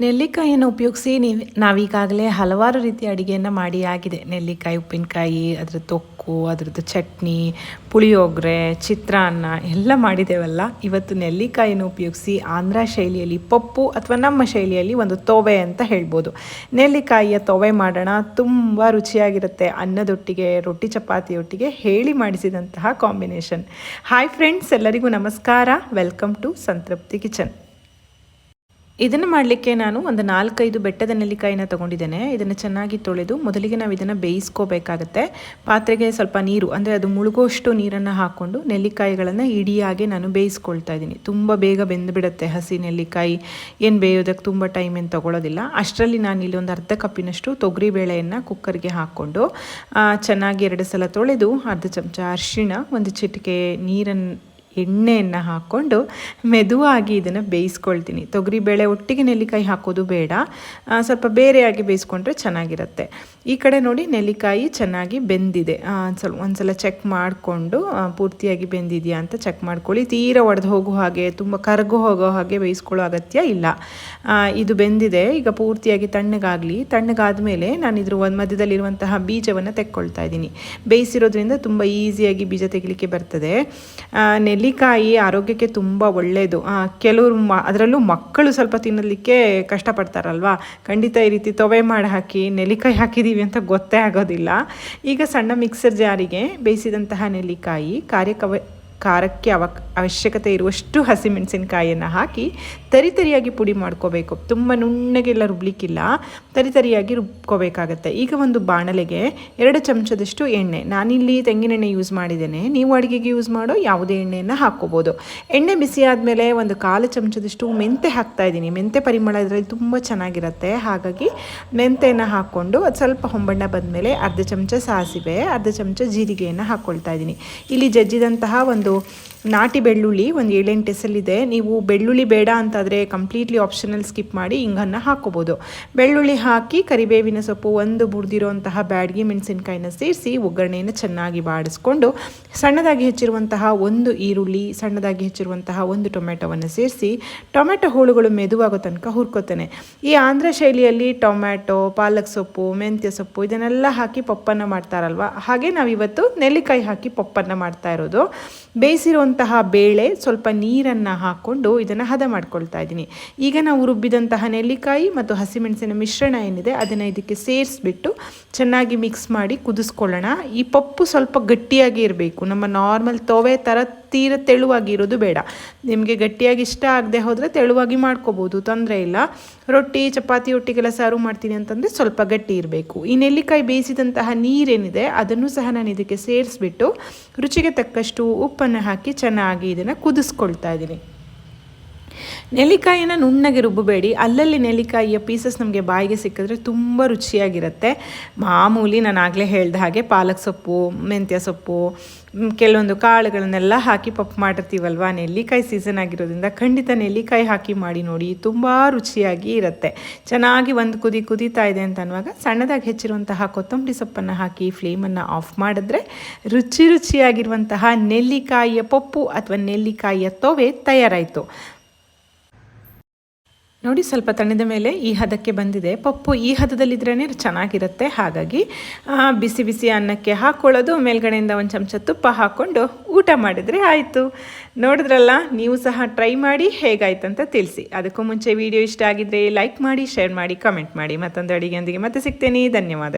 ನೆಲ್ಲಿಕಾಯಿಯನ್ನು ಉಪಯೋಗಿಸಿ ನೀವು ನಾವೀಗಾಗಲೇ ಹಲವಾರು ರೀತಿಯ ಅಡುಗೆಯನ್ನು ಮಾಡಿ ಆಗಿದೆ. ನೆಲ್ಲಿಕಾಯಿ, ಉಪ್ಪಿನಕಾಯಿ ಅದರ ತೊಕ್ಕು, ಅದರದ್ದು ಚಟ್ನಿ, ಪುಳಿಯೋಗರೆ, ಚಿತ್ರಾನ್ನ ಎಲ್ಲ ಮಾಡಿದ್ದೇವಲ್ಲ. ಇವತ್ತು ನೆಲ್ಲಿಕಾಯಿಯನ್ನು ಉಪಯೋಗಿಸಿ ಆಂಧ್ರ ಶೈಲಿಯಲ್ಲಿ ಪಪ್ಪು ಅಥವಾ ನಮ್ಮ ಶೈಲಿಯಲ್ಲಿ ಒಂದು ತೊವೆ ಅಂತ ಹೇಳ್ಬೋದು. ನೆಲ್ಲಿಕಾಯಿಯ ತೊವೆ ಮಾಡೋಣ, ತುಂಬ ರುಚಿಯಾಗಿರುತ್ತೆ. ಅನ್ನದೊಟ್ಟಿಗೆ, ರೊಟ್ಟಿ ಚಪಾತಿಯೊಟ್ಟಿಗೆ ಹೇಳಿ ಮಾಡಿಸಿದಂತಹ ಕಾಂಬಿನೇಷನ್. ಹಾಯ್ ಫ್ರೆಂಡ್ಸ್, ಎಲ್ಲರಿಗೂ ನಮಸ್ಕಾರ. Welcome to Santrupti kitchen. ಇದನ್ನು ಮಾಡಲಿಕ್ಕೆ ನಾನು ಒಂದು ನಾಲ್ಕೈದು ಬೆಟ್ಟದ ನೆಲ್ಲಿಕಾಯಿನ ತೊಗೊಂಡಿದ್ದೇನೆ. ಇದನ್ನು ಚೆನ್ನಾಗಿ ತೊಳೆದು ಮೊದಲಿಗೆ ನಾವು ಇದನ್ನು ಬೇಯಿಸ್ಕೋಬೇಕಾಗತ್ತೆ. ಪಾತ್ರೆಗೆ ಸ್ವಲ್ಪ ನೀರು, ಅಂದರೆ ಅದು ಮುಳುಗೋಷ್ಟು ನೀರನ್ನು ಹಾಕ್ಕೊಂಡು ನೆಲ್ಲಿಕಾಯಿಗಳನ್ನು ಇಡಿಯಾಗೆ ನಾನು ಬೇಯಿಸ್ಕೊಳ್ತಾ ಇದ್ದೀನಿ. ತುಂಬ ಬೇಗ ಬೆಂದುಬಿಡುತ್ತೆ ಹಸಿ ನೆಲ್ಲಿಕಾಯಿ. ಏನು ಬೇಯೋದಕ್ಕೆ ತುಂಬ ಟೈಮ್ ಏನು ತೊಗೊಳೋದಿಲ್ಲ. ಅಷ್ಟರಲ್ಲಿ ನಾನು ಇಲ್ಲಿ ಒಂದು ಅರ್ಧ ಕಪ್ಪಿನಷ್ಟು ತೊಗರಿ ಬೇಳೆಯನ್ನು ಕುಕ್ಕರ್ಗೆ ಹಾಕ್ಕೊಂಡು ಚೆನ್ನಾಗಿ ಎರಡು ಸಲ ತೊಳೆದು ಅರ್ಧ ಚಮಚ ಅರಿಶಿಣ, ಒಂದು ಚಿಟಿಕೆ ನೀರನ್ನು ಎಣ್ಣೆಯನ್ನು ಹಾಕ್ಕೊಂಡು ಮೆದುವಾಗಿ ಇದನ್ನು ಬೇಯಿಸ್ಕೊಳ್ತೀನಿ. ತೊಗರಿಬೇಳೆ ಒಟ್ಟಿಗೆ ನೆಲ್ಲಿಕಾಯಿ ಹಾಕೋದು ಬೇಡ. ಸ್ವಲ್ಪ ಬೇರೆಯಾಗಿ ಬೇಯಿಸ್ಕೊಂಡ್ರೆ ಚೆನ್ನಾಗಿರುತ್ತೆ. ಈ ಕಡೆ ನೋಡಿ ನೆಲ್ಲಿಕಾಯಿ ಚೆನ್ನಾಗಿ ಬೆಂದಿದೆ. ಸ್ವಲ್ಪ ಒಂದ್ಸಲ ಚೆಕ್ ಮಾಡಿಕೊಂಡು ಪೂರ್ತಿಯಾಗಿ ಬೆಂದಿದೆಯಾ ಅಂತ ಚೆಕ್ ಮಾಡ್ಕೊಳ್ಳಿ. ತೀರ ಒಡೆದು ಹೋಗೋ ಹಾಗೆ, ತುಂಬ ಕರಗು ಹೋಗೋ ಹಾಗೆ ಬೇಯಿಸ್ಕೊಳ್ಳೋ ಅಗತ್ಯ ಇಲ್ಲ. ಇದು ಬೆಂದಿದೆ. ಈಗ ಪೂರ್ತಿಯಾಗಿ ತಣ್ಣಗಾಗಲಿ. ತಣ್ಣಗಾದ ಮೇಲೆ ನಾನು ಇದ್ರ ಒಂದು ಮಧ್ಯದಲ್ಲಿರುವಂತಹ ಬೀಜವನ್ನು ತೆಕ್ಕೊಳ್ತಾ ಇದ್ದೀನಿ. ಬೇಯಿಸಿರೋದ್ರಿಂದ ತುಂಬ ಈಸಿಯಾಗಿ ಬೀಜ ತೆಗಿಲಿಕ್ಕೆ ಬರ್ತದೆ. ನೆಲ್ಲಿಕಾಯಿ ಆರೋಗ್ಯಕ್ಕೆ ತುಂಬ ಒಳ್ಳೆಯದು ಕೆಲವರು ಮ, ಅದರಲ್ಲೂ ಮಕ್ಕಳು ಸ್ವಲ್ಪ ತಿನ್ನಲಿಕ್ಕೆ ಕಷ್ಟಪಡ್ತಾರಲ್ವಾ? ಖಂಡಿತ ಈ ರೀತಿ ತೊವೆ ಮಾಡಿ ಹಾಕಿ, ನೆಲ್ಲಿಕಾಯಿ ಹಾಕಿದ್ದೀವಿ ಅಂತ ಗೊತ್ತೇ ಆಗೋದಿಲ್ಲ. ಈಗ ಸಣ್ಣ ಮಿಕ್ಸರ್ ಜಾರಿಗೆ ಬೇಯಿಸಿದಂತಹ ನೆಲ್ಲಿಕಾಯಿ ಕಾರ್ಯಕವ ಖಾರಕ್ಕೆ ಅವ ಅವಶ್ಯಕತೆ ಇರುವಷ್ಟು ಹಸಿಮೆಣಸಿನಕಾಯಿಯನ್ನು ಹಾಕಿ ತರಿತರಿಯಾಗಿ ಪುಡಿ ಮಾಡ್ಕೋಬೇಕು. ತುಂಬ ನುಣ್ಣಗೆಲ್ಲ ರುಬ್ಲಿಕ್ಕಿಲ್ಲ. ತರಿತರಿಯಾಗಿ ರುಬ್ಕೋಬೇಕಾಗತ್ತೆ. ಈಗ ಒಂದು ಬಾಣಲೆಗೆ ಎರಡು ಚಮಚದಷ್ಟು ಎಣ್ಣೆ. ನಾನಿಲ್ಲಿ ತೆಂಗಿನೆಣ್ಣೆ ಯೂಸ್ ಮಾಡಿದ್ದೇನೆ. ನೀವು ಅಡುಗೆಗೆ ಯೂಸ್ ಮಾಡೋ ಯಾವುದೇ ಎಣ್ಣೆಯನ್ನು ಹಾಕ್ಕೋಬೋದು. ಎಣ್ಣೆ ಬಿಸಿ ಆದಮೇಲೆ ಒಂದು ಕಾಲು ಚಮಚದಷ್ಟು ಮೆಂತೆ ಹಾಕ್ತಾ ಇದ್ದೀನಿ. ಮೆಂತೆ ಪರಿಮಳ ಇದರಲ್ಲಿ ತುಂಬ ಚೆನ್ನಾಗಿರುತ್ತೆ. ಹಾಗಾಗಿ ಮೆಂತೆಯನ್ನು ಹಾಕ್ಕೊಂಡು ಅದು ಸ್ವಲ್ಪ ಹೊಂಬಣ್ಣ ಬಂದಮೇಲೆ ಅರ್ಧ ಚಮಚ ಸಾಸಿವೆ, ಅರ್ಧ ಚಮಚ ಜೀರಿಗೆಯನ್ನು ಹಾಕ್ಕೊಳ್ತಾ ಇದ್ದೀನಿ. ಇಲ್ಲಿ ಜಜ್ಜಿದಂತಹ ಒಂದು So. ನಾಟಿ ಬೆಳ್ಳುಳ್ಳಿ ಒಂದು ಏಳೆಂಟು ಎಸಲಿದೆ ನೀವು ಬೆಳ್ಳುಳ್ಳಿ ಬೇಡ ಅಂತಾದರೆ ಕಂಪ್ಲೀಟ್ಲಿ ಆಪ್ಷನಲ್ ಸ್ಕಿಪ್ ಮಾಡಿ ಹಿಂಗನ್ನು ಹಾಕ್ಕೋಬೋದು ಬೆಳ್ಳುಳ್ಳಿ ಹಾಕಿ ಕರಿಬೇವಿನ ಸೊಪ್ಪು ಒಂದು ಬುಡ್ದಿರುವಂತಹ ಬ್ಯಾಡ್ಗಿ ಮೆಣಸಿನ್ಕಾಯಿನ ಸೇರಿಸಿ ಒಗ್ಗರಣೆಯನ್ನು ಚೆನ್ನಾಗಿ ಬಾಡಿಸ್ಕೊಂಡು ಸಣ್ಣದಾಗಿ ಹೆಚ್ಚಿರುವಂತಹ ಒಂದು ಈರುಳ್ಳಿ, ಸಣ್ಣದಾಗಿ ಹೆಚ್ಚಿರುವಂತಹ ಒಂದು ಟೊಮೆಟೊವನ್ನು ಸೇರಿಸಿ ಟೊಮೆಟೊ ಹೋಳುಗಳು ಮೆದುವಾಗೋ ತನಕ ಹುರ್ಕೋತೇನೆ. ಈ ಆಂಧ್ರ ಶೈಲಿಯಲ್ಲಿ ಟೊಮ್ಯಾಟೊ, ಪಾಲಕ್ ಸೊಪ್ಪು, ಮೆಂತ್ಯ ಸೊಪ್ಪು ಇದನ್ನೆಲ್ಲ ಹಾಕಿ ಪಪ್ಪನ್ನು ಮಾಡ್ತಾರಲ್ವ? ಹಾಗೆ ನಾವಿವತ್ತು ನೆಲ್ಲಿಕಾಯಿ ಹಾಕಿ ಪಪ್ಪನ್ನು ಮಾಡ್ತಾ ಇರೋದು. ಬೇಯಿಸಿರುವಂತಹ ಬೇಳೆ ಸ್ವಲ್ಪ ನೀರನ್ನು ಹಾಕ್ಕೊಂಡು ಇದನ್ನು ಹದ ಮಾಡ್ಕೊಳ್ತಾ ಇದ್ದೀನಿ. ಈಗ ನಾವು ರುಬ್ಬಿದಂತಹ ನೆಲ್ಲಿಕಾಯಿ ಮತ್ತು ಹಸಿಮೆಣಸಿನ ಮಿಶ್ರಣ ಏನಿದೆ ಅದನ್ನು ಇದಕ್ಕೆ ಸೇರಿಸ್ಬಿಟ್ಟು ಚೆನ್ನಾಗಿ ಮಿಕ್ಸ್ ಮಾಡಿ ಕುದಿಸ್ಕೊಳ್ಳೋಣ. ಈ ಪಪ್ಪು ಸ್ವಲ್ಪ ಗಟ್ಟಿಯಾಗಿ ಇರಬೇಕು. ನಮ್ಮ ನಾರ್ಮಲ್ ತೋವೆ ಥರ ತೀರ ತೆಳುವಾಗಿ ಇರೋದು ಬೇಡ. ನಿಮಗೆ ಗಟ್ಟಿಯಾಗಿ ಇಷ್ಟ ಆಗದೆ ಹೋದರೆ ತೆಳುವಾಗಿ ಮಾಡ್ಕೋಬೋದು, ತೊಂದರೆ ಇಲ್ಲ. ರೊಟ್ಟಿ, ಚಪಾತಿ ಒಟ್ಟಿಗೆಲ್ಲ ಸರ್ವ್ ಮಾಡ್ತೀನಿ ಅಂತಂದರೆ ಸ್ವಲ್ಪ ಗಟ್ಟಿ ಇರಬೇಕು. ಈ ನೆಲ್ಲಿಕಾಯಿ ಬೇಯಿಸಿದಂತಹ ನೀರೇನಿದೆ ಅದನ್ನು ಸಹ ನಾನು ಇದಕ್ಕೆ ಸೇರಿಸ್ಬಿಟ್ಟು ರುಚಿಗೆ ತಕ್ಕಷ್ಟು ಉಪ್ಪನ್ನು ಹಾಕಿ ಚೆನ್ನಾಗಿ ಇದನ್ನು ಕುದಿಸ್ಕೊಳ್ತಾ ಇದ್ದೀನಿ. ನೆಲ್ಲಿಕಾಯಿನ ನುಣ್ಣಗೆ ರುಬ್ಬಬೇಡಿ. ಅಲ್ಲಲ್ಲಿ ನೆಲ್ಲಿಕಾಯಿಯ ಪೀಸಸ್ ನಮಗೆ ಬಾಯಿಗೆ ಸಿಕ್ಕಿದ್ರೆ ತುಂಬ ರುಚಿಯಾಗಿರುತ್ತೆ. ಮಾಮೂಲಿ ನಾನು ಆಗಲೇ ಹೇಳ್ದ ಹಾಗೆ ಪಾಲಕ್ ಸೊಪ್ಪು, ಮೆಂತ್ಯ ಸೊಪ್ಪು ಕೆಲವೊಂದು ಕಾಳುಗಳನ್ನೆಲ್ಲ ಹಾಕಿ ಪಪ್ಪು ಮಾಡಿರ್ತೀವಲ್ವ? ನೆಲ್ಲಿಕಾಯಿ ಸೀಸನ್ ಆಗಿರೋದ್ರಿಂದ ಖಂಡಿತ ನೆಲ್ಲಿಕಾಯಿ ಹಾಕಿ ಮಾಡಿ ನೋಡಿ, ತುಂಬ ರುಚಿಯಾಗಿ ಇರುತ್ತೆ. ಚೆನ್ನಾಗಿ ಒಂದು ಕುದಿ ಕುದೀತಾ ಇದೆ ಅಂತ ಅನ್ನುವಾಗ ಸಣ್ಣದಾಗಿ ಹೆಚ್ಚಿರುವಂತಹ ಕೊತ್ತಂಬರಿ ಸೊಪ್ಪನ್ನು ಹಾಕಿ ಫ್ಲೇಮನ್ನು ಆಫ್ ಮಾಡಿದ್ರೆ ರುಚಿ ರುಚಿಯಾಗಿರುವಂತಹ ನೆಲ್ಲಿಕಾಯಿಯ ಪಪ್ಪು ಅಥವಾ ನೆಲ್ಲಿಕಾಯಿಯ ತೊವೆ ತಯಾರಾಯಿತು. ನೋಡಿ ಸ್ವಲ್ಪ ತಣ್ಣದ ಮೇಲೆ ಈ ಹದಕ್ಕೆ ಬಂದಿದೆ. ಪಪ್ಪು ಈ ಹದದಲ್ಲಿದ್ರೇ ಚೆನ್ನಾಗಿರುತ್ತೆ. ಹಾಗಾಗಿ ಬಿಸಿ ಬಿಸಿ ಅನ್ನಕ್ಕೆ ಹಾಕ್ಕೊಳ್ಳೋದು ಮೇಲ್ಗಡೆಯಿಂದ ಒಂದು ಚಮಚ ತುಪ್ಪ ಹಾಕ್ಕೊಂಡು ಊಟ ಮಾಡಿದರೆ ಆಯಿತು. ನೋಡಿದ್ರಲ್ಲ, ನೀವು ಸಹ ಟ್ರೈ ಮಾಡಿ ಹೇಗಾಯ್ತು ಅಂತ ತಿಳಿಸಿ. ಅದಕ್ಕೂ ಮುಂಚೆ ವಿಡಿಯೋ ಇಷ್ಟ ಆಗಿದ್ದರೆ ಲೈಕ್ ಮಾಡಿ, ಶೇರ್ ಮಾಡಿ, ಕಮೆಂಟ್ ಮಾಡಿ. ಮತ್ತೊಂದು ಅಡಿಗೆಯೊಂದಿಗೆ ಮತ್ತೆ ಸಿಗ್ತೇನೆ. ಧನ್ಯವಾದ.